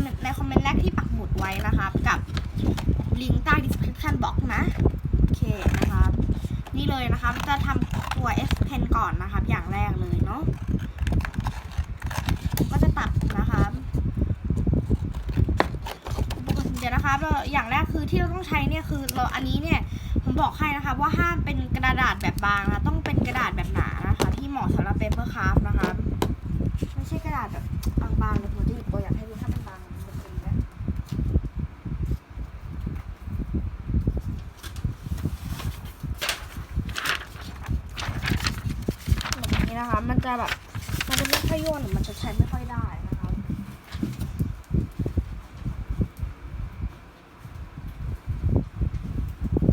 เมนต์ในคอมเมนต์แรกที่ปักหมุดไว้นะครับ กับลิงก์ใต้ description box นะโอเคนะครับ นี่เลยนะคะจะทำตัว S Pen ก่อนนะครับ อย่างแรกเลยเนาะก็จะตัดนะคะอุปกรณ์เดี๋ยวนะคะเราอย่างแรกคือที่เราต้องใช้เนี่ยคือเราอันนี้เนี่ยผมบอกให้นะคะว่าห้ามเป็นกระดาษแบบบางนะต้องเป็นกระดาษแบบหนานะคะ ที่เหมาะสำหรับเปเปอร์คราฟนะคะไม่ใช่กระดาษแบบางๆเลยผมจะหยิบตัวอย่างให้ดูถ้ามันบางมันจะเป็นแบบ แบบ นะคะ มันจะแบบ มันจะไม่ค่อยย่นหรือมันจะใช้ไม่ค่อยได้นะคะ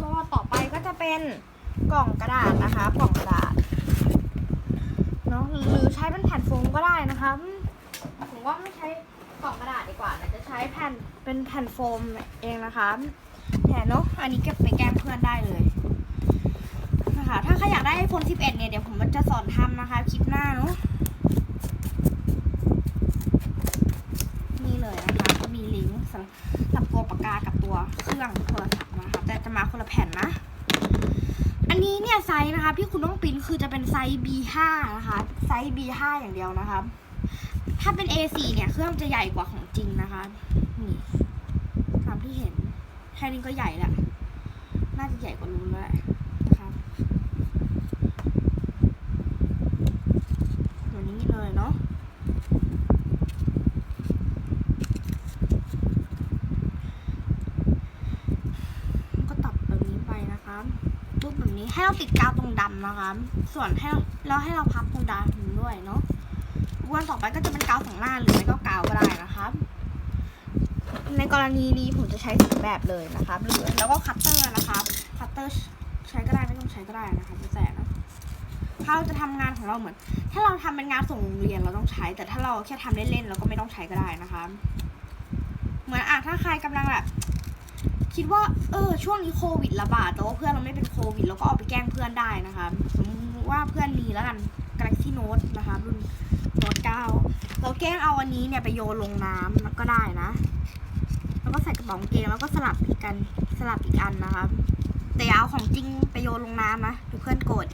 ก็ต่อไปก็จะเป็นกล่องกระดาษนะคะ กล่องกระดาษเนาะหรือใช้เป็นแผ่นโฟมก็ได้นะคะผมว่าไม่ใช้กล่องกระดาษดีกว่านะจะใช้แผ่นเป็นแผ่นโฟมเองนะคะแผ่นเนาะอันนี้เก็บไปแก้เพื่อนได้เลย นะคะ ถ้าใครอยากได้ iPhone 11 เนี่ย เดี๋ยวผมจะสอนทำนะคะ คลิปหน้าเนาะนี่เลยนะคะก็มีลิงก์สำหรับตัวปากกากับตัวเครื่องโทรศัพท์นะคะ แต่จะมาคนละแผ่นนะ อันนี้เนี่ยไซส์นะคะที่คุณต้องปิ้นคือจะเป็นไซส์ B5 นะคะ ไซส์ B5 อย่างเดียวนะคะ ถ้าเป็น A4 เนี่ยเครื่องจะใหญ่กว่าของจริงนะคะนี่ตามที่เห็นแค่นี้ก็ใหญ่ล้วน่าจะใหญ่กว่านู้นแล้วแหละตัวนี้เลยเนาะ ก็ตัดแบบนี้ไปนะคะปุ๊บแบบ นี้ให้เราติดกาวตรงดำนะคะ ส่วนให้เราแล้วให้เราพับตรงดำด้วยเนาะวันต่อไปก็จะเป็นกาวสองหน้าหรือไม่ก็กาวก็ได้นะคะในกรณีนี้ผมจะใช้สองแบบเลยนะคะหรือแล้วก็คัตเตอร์นะคะคัตเตอร์ใช้ก็ได้ไม่ต้องใช้ก็ได้นะคะแล้วแต่นะถ้าเราจะทำงานของเราเหมือน ถ้าเราทำเป็นงานส่งโรงเรียนเราต้องใช้ แต่ถ้าเราแค่ทำเล่นๆเราก็ไม่ต้องใช้ก็ได้นะคะ เหมือนอะถ้าใครกำลังแบบ คิดว่าเออช่วงนี้โควิดระบาดแต่ว่าเพื่อนเราไม่เป็นโควิดเราก็เอาไปแกล้งเพื่อนได้นะคะสมมติว่าเพื่อนมีแล้วกัน Galaxy Note นะคะรุ่น Note 9เราแกล้งเอาอันนี้เนี่ยไปโยนลงน้ำก็ได้นะแล้วก็ใส่กระเป๋ากางเกงแล้วก็สลับอีกกันสลับอีกอันนะคะแต่เอาของจริงไปโยนลงน้ำนะดี๋ยวเพื่อนโกรธ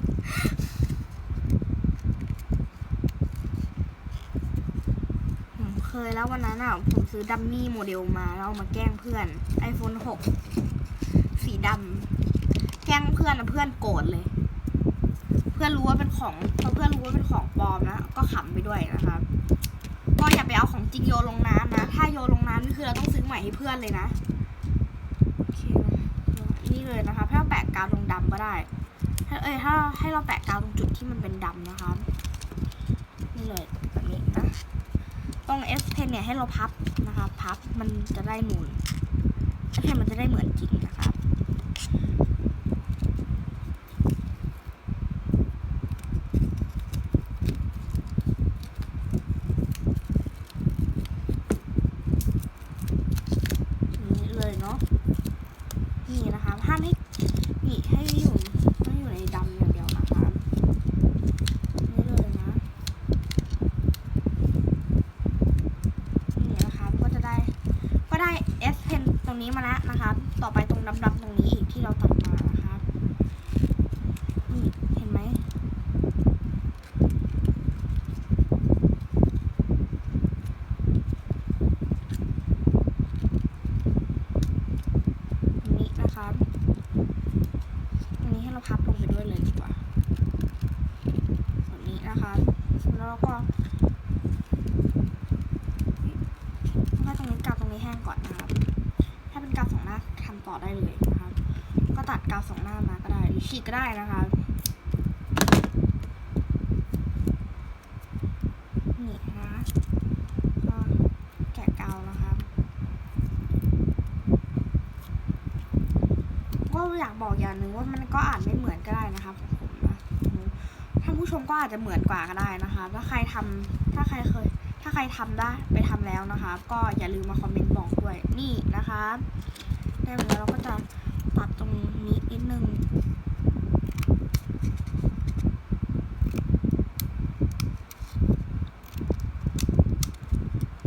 ผมเคยแล้ววันนั้นอะผม ซื้อดัมมี่โมเดลมาแล้วเอามาแกล้งเพื่อน iPhone 6 สีดำแกล้งเพื่อนนะเพื่อนโกรธเลย เพื่อนรู้ว่าเป็นของพอเพื่อนรู้ว่าเป็นของปลอมนะก็ขำไปด้วยนะคะก็อย่าไปเอาของจริงโยนลงน้ำนะ ถ้าโยนลงน้ำนี่คือเราต้องซื้อใหม่ให้เพื่อนเลยนะนี่เลยนะคะถ้าเราแปะกาวตรงดำก็ได้ถ้าเอ้ยถ้าให้เราแปะกาวตรงจุดที่มันเป็นดำนะคะนี่เลยแบบนี้นะ ตรง S Pen เนี่ยให้เราพับนะคะ พับมันจะได้หมุน S Pen มันจะได้เหมือนจริงนะครับ นี่เลยเนาะ นี่นะคะห้ามให้นี่ให้อยู่ต้องอยู่ในดำอย่างเดียวนะคะ นี่เลยนะ นี่นะคะก็จะได้ ก็ได้ S Pen ตรงนี้มาแล้วนะคะ ต่อไปตรงดำๆตรงนี้อีกที่เราตัดมานะคะนี่เห็นไหม ตรงนี้นะคะตรงนี้ให้เราพับลงไปด้วยเลยดีกว่าแบบนี้นะคะ แล้วก็ให้ตรงนี้กาวตรงนี้แห้งก่อนนะครับ ถ้าเป็นกาวสองหน้าทำต่อได้เลยนะครับ ก็ตัดกาวสองหน้ามาก็ได้หรือฉีกก็ได้นะคะนะก็แกะกาวนะครับก็อยากบอกอย่างหนึ่งว่ามันก็อ่านไม่เหมือนก็ได้นะครับของผมนะท่านผู้ชม ชม ก็อาจจะเหมือนกว่าก็ได้นะคะ ถ้าใครทำถ้าใครเคย ถ้าใครทำได้ไปทำแล้วนะคะ ก็อย่าลืมมาคอมเมนต์บอกด้วยนี่นะคะได้เวลาเราก็จะตัดตรงนี้นิดนึง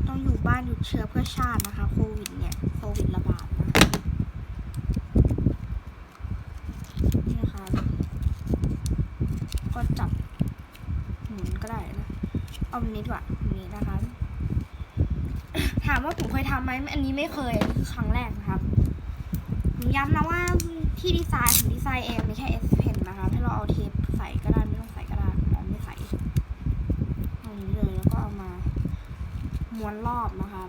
ต้องอยู่บ้านหยุดเชื้อเพื่อชาตินะคะโควิดเนี่ยโควิดระบาดนะนี่นะคะ ก็จับหมุนก็ได้นะ เอาอั นี้ดีกว่านี้นะคะ ถามว่าผมเคยทำไหมอันนี้ไม่เคยครั้งแรกนะครับผมย้ำนะว่าที่ดีไซน์ผมดีไซน์เองไม่ใช่ S Pen นะคะ ให้เราเอาเทปใส่ก็ได้ไม่ต้องใส่ก็ได้เราไม่ใส่เอาอย่างนี้เลยแล้วก็เอามาม้วนรอบนะคะ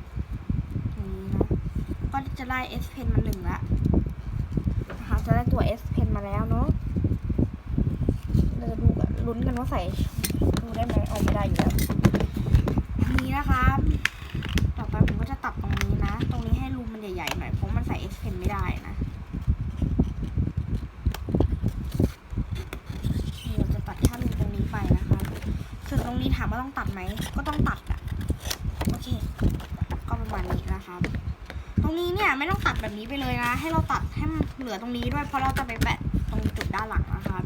อย่างนี้นะก็จะได้ S Pen มาหนึ่งละนะคะจะได้ตัว S Pen มาแล้วเนาะเราจะดูลุ้นกันว่าใส่ดูได้ไหมออกไม่ได้อยู่แล้ว นนี้นะคะต่อไปผมก็จะตัดตรงนี้นะ ตรงนี้ให้รูมันใหญ่ๆหน่อยเพราะมันใส่ S Pen ไม่ได้นะเราจะตัดแค่รูตรงนี้ไปนะคะ ส่วนตรงนี้ถามว่าต้องตัดไหม ก็ต้องตัดอะโอเค ก็ประมาณนี้นะคะตรงนี้เนี่ยไม่ต้องตัดแบบนี้ไปเลยนะ ให้เราตัดให้มันเหลือตรงนี้ด้วยเพราะเราจะไปแปะตรงจุดด้านหลังนะคะ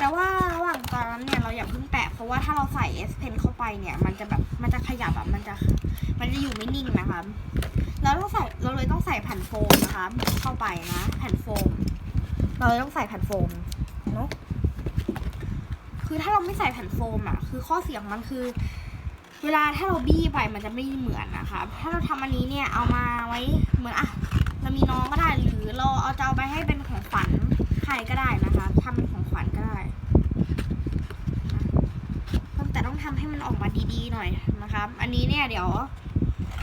แต่ว่าระหว่างตอนนั้นเนี่ยเราอย่าเพิ่งแปะเพราะว่าถ้าเราใส่ S Pen เข้าไปเนี่ย มันจะแบบมันจะขยับแบบมันจะมันจะอยู่ไม่นิ่งนะคะแล้วเราใส่เราเลยต้องใส่แผ่นโฟมนะคะเข้าไปนะแผ่นโฟม เราเลยต้องใส่แผ่นโฟมเนาะคือถ้าเราไม่ใส่แผ่นโฟมอะคือข้อเสียงมันคือ เวลาถ้าเราบี้ไปมันจะไม่เหมือนนะคะถ้าเราทำอันนี้เนี่ยเอามาไว้เหมือนอะเรามีน้องก็ได้หรือเราเอาจะเอาไปให้เป็นของขวัญใครก็ได้นะคะทำเป็นของขวัญก็ได้นะแต่ต้องทำ ให้มันออกมาดีๆหน่อยนะคะอันนี้เนี่ยเดี๋ยว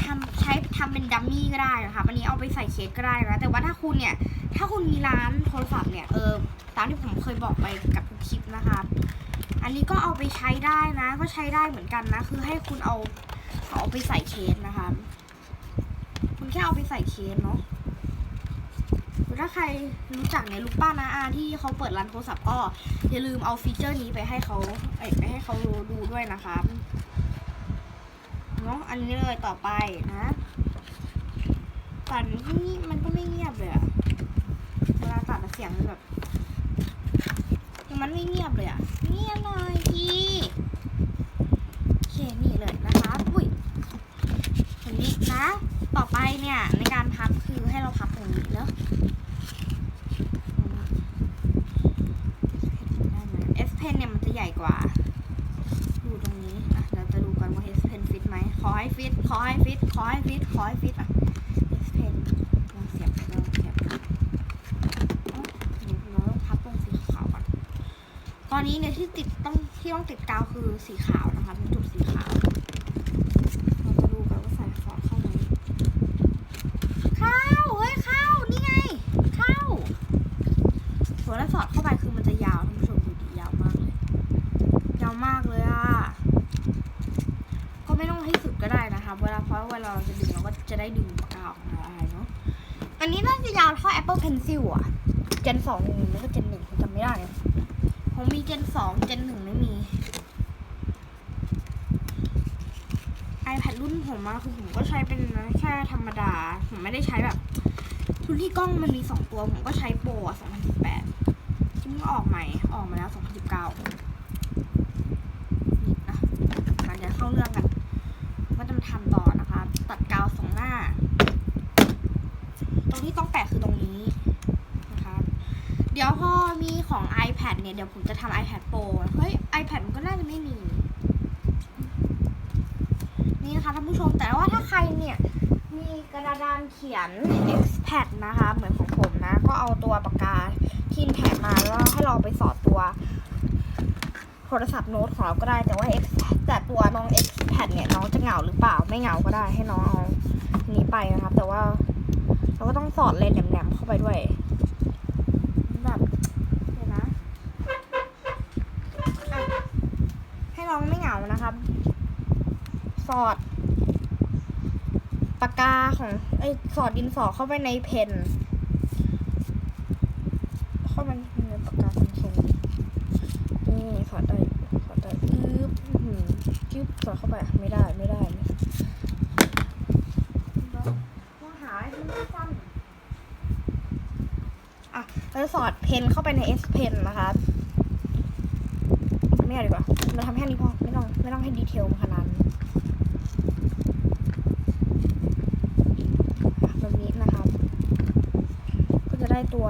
ทำใช้ทำเป็นดัมมี่ก็ได้นะคะอันนี้เอาไปใส่เคสก็ได้นะ แต่ว่าถ้าคุณเนี่ย ถ้าคุณมีร้านโทรศัพท์เนี่ยเออตามที่ผมเคยบอกไปกับทุกคลิปนะคะ อันนี้ก็เอาไปใช้ได้นะ ก็ใช้ได้เหมือนกันนะ คือให้คุณเอาเอาไปใส่เคสนะคะ คุณแค่เอาไปใส่เคสเนาะ ถ้าใครรู้จักเนี่ยลูกป้านะอาที่เขาเปิดร้านโทรศัพท์ก็อย่าลืมเอาฟีเจอร์นี้ไปให้เขาไปให้เขาดูด้วยนะคะเนาะอันนี้เลยต่อไปนะตัดนี่มันก็ไม่เงียบเลยอะเวลาตัดเสียงมันแบบมันไม่เงียบเลยอะเงียบหน่อยพี่โอเคนี่เลยนะคะอุ้ยอย่างนี้นะ ต่อไปเนี่ยในการพับคือให้เราพับ เนอะเอสเพนเนี่ยมันจะใหญ่กว่า ดูตรงนี้อะเราจะดูกันว่าเอสเพนฟิตไหมขอให้ฟิตขอให้ฟิตขอให้ฟิตขอให้ฟิตอะเอสเพนลองเสียบลองเสียบอ๋อเราต้องพับตรงสีขาวก่อนตอนนี้เนี่ยที่ติดต้องที่ต้องติดกาวคือสีขาวนะคะเป็นจุดสีขาว เราจะดูกันว่าใส่ฟอร์ดเข้าไหมเข้าเฮ้ยเข้านี่ไง เข้าส่วนถ้าสอดเข้าไปคือมันจะยาวท่านผู้ชมดูดียาวมากเลย ยาวมากเลยอะ ก็ไม่ต้องให้สุดก็ได้นะคะเวลาเพราะเวลาเราจะดึงเราก็จะได้ดึงปากกาออกมาได้เนาะ อันนี้น่าจะยาวเท่า Apple Pencil อะเจนสองหนึ่งแล้วก็เจนหนึ่งผมจำไม่ได้ผมมีเจนสองเจนหนึ่งไม่มี iPad รุ่นผมอะคือผมก็ใช้เป็นแค่ธรรมดา ผมไม่ได้ใช้แบบรุ่นที่กล้องมันมีสองตัว ผมก็ใช้โปรสองพันสิบแปดที่มันออกใหม่ ออกมาแล้วสองพันสิบเก้านี่นะหลังจากเข้าเรื่องกัน ก็จะมาทำต่อนะคะ ตัดกาวสองหน้า ตรงที่ต้องแปะคือตรงนี้นะคะเดี๋ยวพอมีของ iPad เนี่ย เดี๋ยวผมจะทำ iPad Pro เฮ้ย iPad มันก็น่าจะไม่มี นี่นะคะท่านผู้ชมแต่ว่าถ้าใครเนี่ย มีกระดานเขียน Xpad นะคะ เหมือนของผมนะ ก็เอาตัวปากกาทินแท็มาแล้วให้เราไปสอดตัวโทรศัพท์โน้ตของเราก็ได้แต่ว่า X แต่ตัวน้อง Xpad เนี่ย น้องจะเหงาหรือเปล่าไม่เหงาก็ได้ให้น้องเอานนี้ไปนะครับ แต่ว่า เราก็ต้องสอดเลนแหลมๆเข้าไปด้วยแบบเดี๋ยวนะให้น้องไม่เหงานะครับ สอดปากกาของไอ้สอดดินสอเข้าไปในเพนเข้าไปในปากกาซัมซุงนี่สอดได้สอดได้เข้าไปไม่ได้ไม่ได้ไม่ต้องหาให้มันสั้น อะเราจะสอดเพนเข้าไปใน S Pen นะคะไม่เอาดีกว่าเราทำแค่นี้พอไม่ต้องไม่ต้องให้ดีเทลขนาดนั้นอะแบบนี้นะครับ ก็จะได้ตัว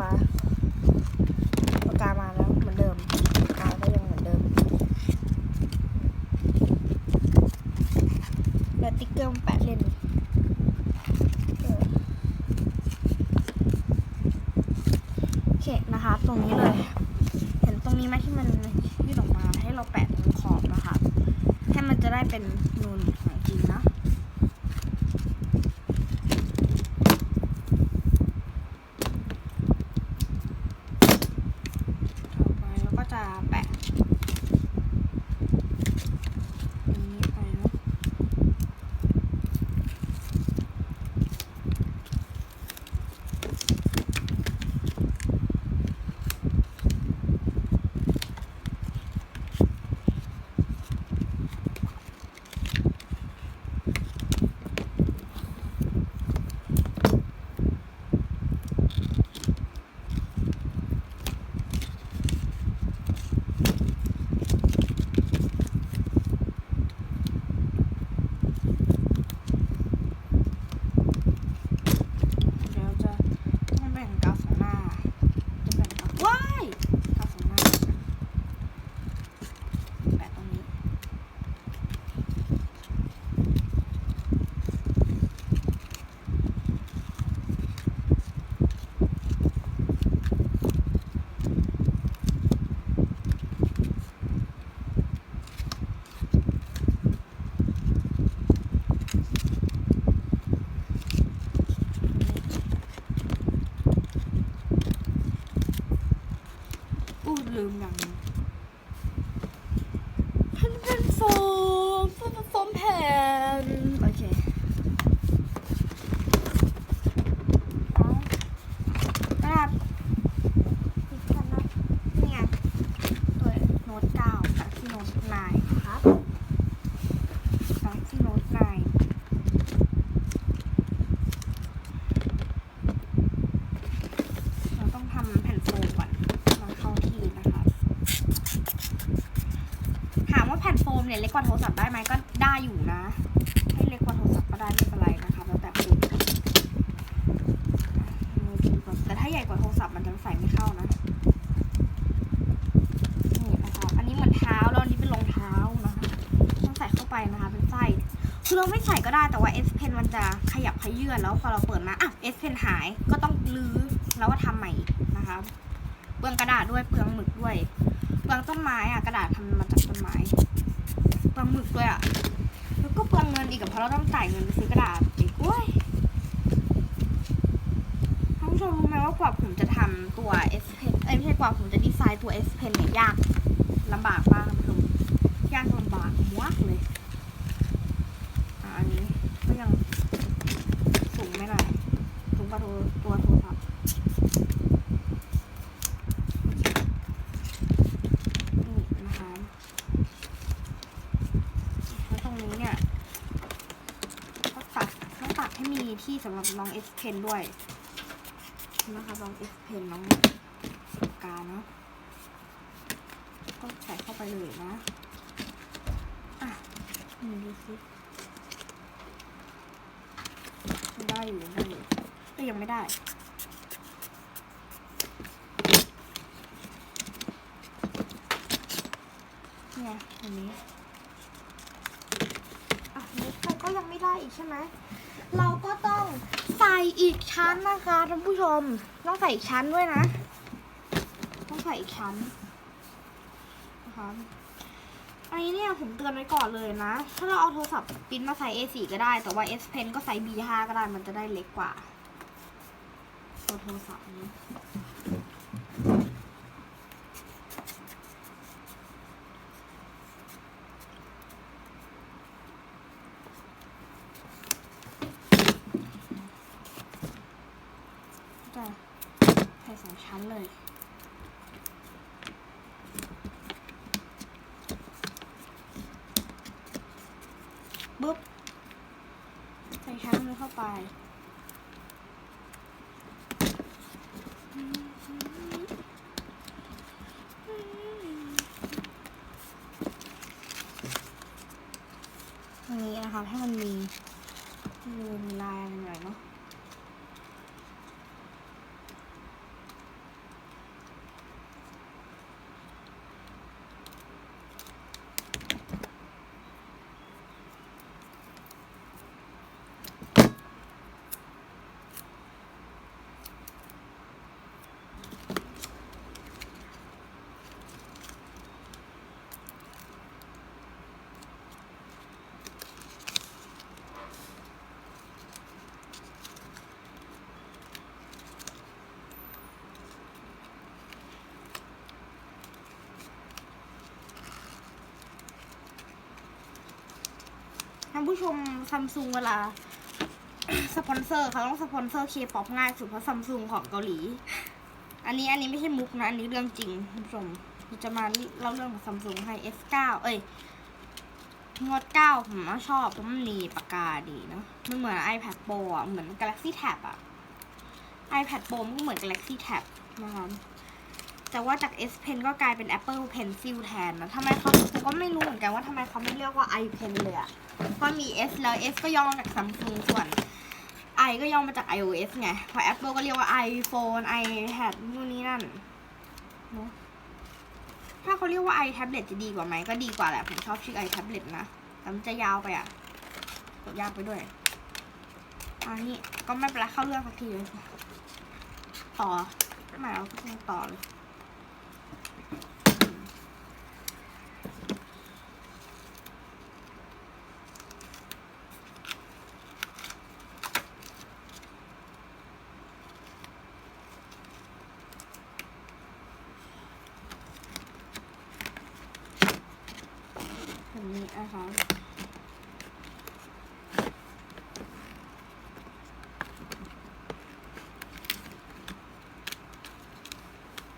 มันจะใส่ไม่เข้านะ นี่นะคะ อันนี้เหมือนเท้าแล้วอันนี้เป็นรองเท้านะคะต้องใส่เข้าไปนะคะ เป็นไส้คือเราไม่ใส่ก็ได้แต่ว่า S Pen มันจะขยับขยื่นแล้วพอเราเปิดมาอะ S Pen หายก็ต้องลื้อแล้วก็ทำใหม่อีกนะคะเปลืองกระดาษด้วยเปลืองหมึกด้วยเปลืองต้นไม้อะกระดาษทำมาจากต้นไม้เปลืองหมึกด้วยอะแล้วก็เปลืองเงินอีกเพราะเราต้องจ่ายเงินไปซื้อกระดาษอีกเว้ยท่านผู้ชมรู้ไหม ว่ากว่าผมจะทำตัว S Pen เอ้ยไม่ใช่กว่าผมจะดีไซน์ตัว S Pen เนี่ยยากลำบากมากท่านผู้ชมยากลำบากมากเลยอะอันนี้ก็ยังสูงไม่ได้สูงกว่าตัวตัวโทรศัพท์นี่นะคะแล้วตรงนี้เนี่ยก็ตัดต้องตัดให้มีที่สำหรับน้อง S Pen ด้วย นะคะน้อง S Pen น้องปากกาเนาะก็ใส่เข้าไปเลยนะ อะนี่ดูสิมันได้อยู่ได้อยู่ก็ยังไม่ได้เนี่ยอันนี้ อะนี่ใส่ก็ยังไม่ได้อีกใช่ไหม เราก็ต้อง ส่อีกชั้นนะคะท่านผู้ชม ต้องใส่อีกชั้นด้วยนะ ต้องใส่อีกชั้นนะคะอันนี้เนี่ยผมเตือนไว้ก่อนเลยนะ ถ้าเราเอาโทรศัพท์ปิ้นมาใส่ A4 ก็ได้ แต่ว่า S Pen ก็ใส่ B5 ก็ได้ มันจะได้เล็กกว่าตัวโทรศัพท์นี้ จะใส่สองชั้นเลย อ ไป ตรงนี้นะคะให้มันมีรูมีลายอะไรหน่อยเนาะ ผู้ชมซัมซุงเวลาสปอนเซอร์เขาต้องสปอนเซอร์เคป๊อปง่ายสุดเพราะซัมซุงของเกาหลี อันนี้อันนี้ไม่ใช่มุกนะ อันนี้เรื่องจริงท่านผู้ชมจะมาเล่าเรื่องของซัมซุงให้ S9 เอ้ยงด9ผมว่าชอบเพราะมันมีปากกาดีเนาะมันเหมือน iPad Pro อะ เหมือน Galaxy Tab อะ iPad Pro มันก็เหมือน Galaxy Tab นะคะ แต่ว่าจาก S Pen ก็กลายเป็น Apple Pencil แทนนะทำไมเขาผมก็ไม่รู้เหมือนกันว่าทำไมเขาไม่เรียกว่า iPen เลยอะก็มี S แล้ว S ก็ย่อมาจาก Samsung ส่วน i ก็ย่อมาจาก iOS ไงพอ Apple ก็เรียกว่า iPhone iPad นู่นนี่นั่นถ้าเขาเรียกว่า i tablet จะดีกว่าไหมก็ดีกว่าแหละ ผมชอบชื่อ i tablet นะแต่มันจะยาวไปอะกดยาวไปด้วยอันนี้ก็ไม่เป็นไรเข้าเรื่องสักทีเลยต่อไม่เอาก็ต้องต่อเลย นะคะ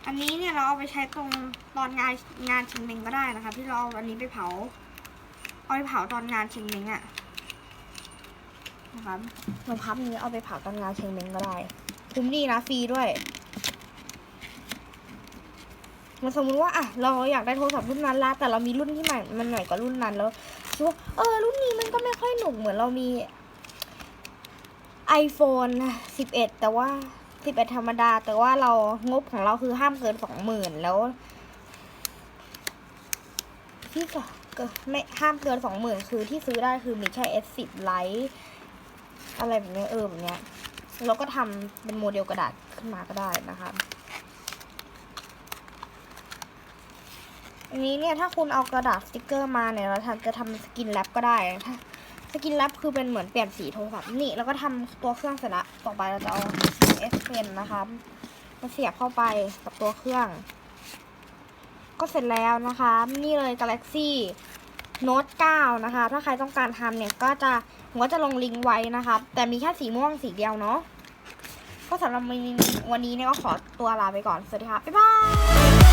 อันนี้เนี่ยเราเอาไปใช้ตรงตอนงานงานเชิงเมงก็ได้นะคะ ที่เราเอาอันนี้ไปเผาเอาไปเผาตอนงานเชิงเมงอะนะคะเราพับนี้เอาไปเผาตอนงานเชิงเมงก็ได้คุ้มดีนะฟรีด้วย มันสมมติว่าอะเราอยากได้โทรศัพท์รุ่นนั้นละแต่เรามีรุ่นที่ใหม่มันใหม่กว่ารุ่นนั้นแล้วคิดว่าเออรุ่นนี้มันก็ไม่ค่อยหนุกเหมือนเรามี iPhone 11 แต่ว่า 11 ธรรมดา แต่ว่าเรางบของเราคือห้ามเกินสองหมื่นแล้วที่ก็ก็ไม่ห้ามเกินสองหมื่นคือที่ซื้อได้คือมีแค่ S10 Lite อะไรแบบนี้เออแบบเนี้ยเราก็ทำเป็นโมเดลกระดาษขึ้นมาก็ได้นะคะ อันนี้เนี่ยถ้าคุณเอากระดาษสติกเกอร์มาเนี่ยเราทำจะทำสกินแรปก็ได้ถ้าสกินแรปคือเป็นเหมือนเปลี่ยนสีโทรศัพท์นี่แล้วก็ทำตัวเครื่องเสร็จละต่อไปเราจะเอา S Pen นะคะมาเสียบเข้าไปกับตัวเครื่อง ก็เสร็จแล้วนะคะ นี่เลย Galaxy Note 9 นะคะ ถ้าใครต้องการทำเนี่ยก็จะผมก็จะลงลิงก์ไว้นะคะ แต่มีแค่สีม่วงสีเดียวเนาะก็สำหรับวันนี้เนี่ยก็ขอตัวลาไปก่อน สวัสดีค่ะ บ๊ายบาย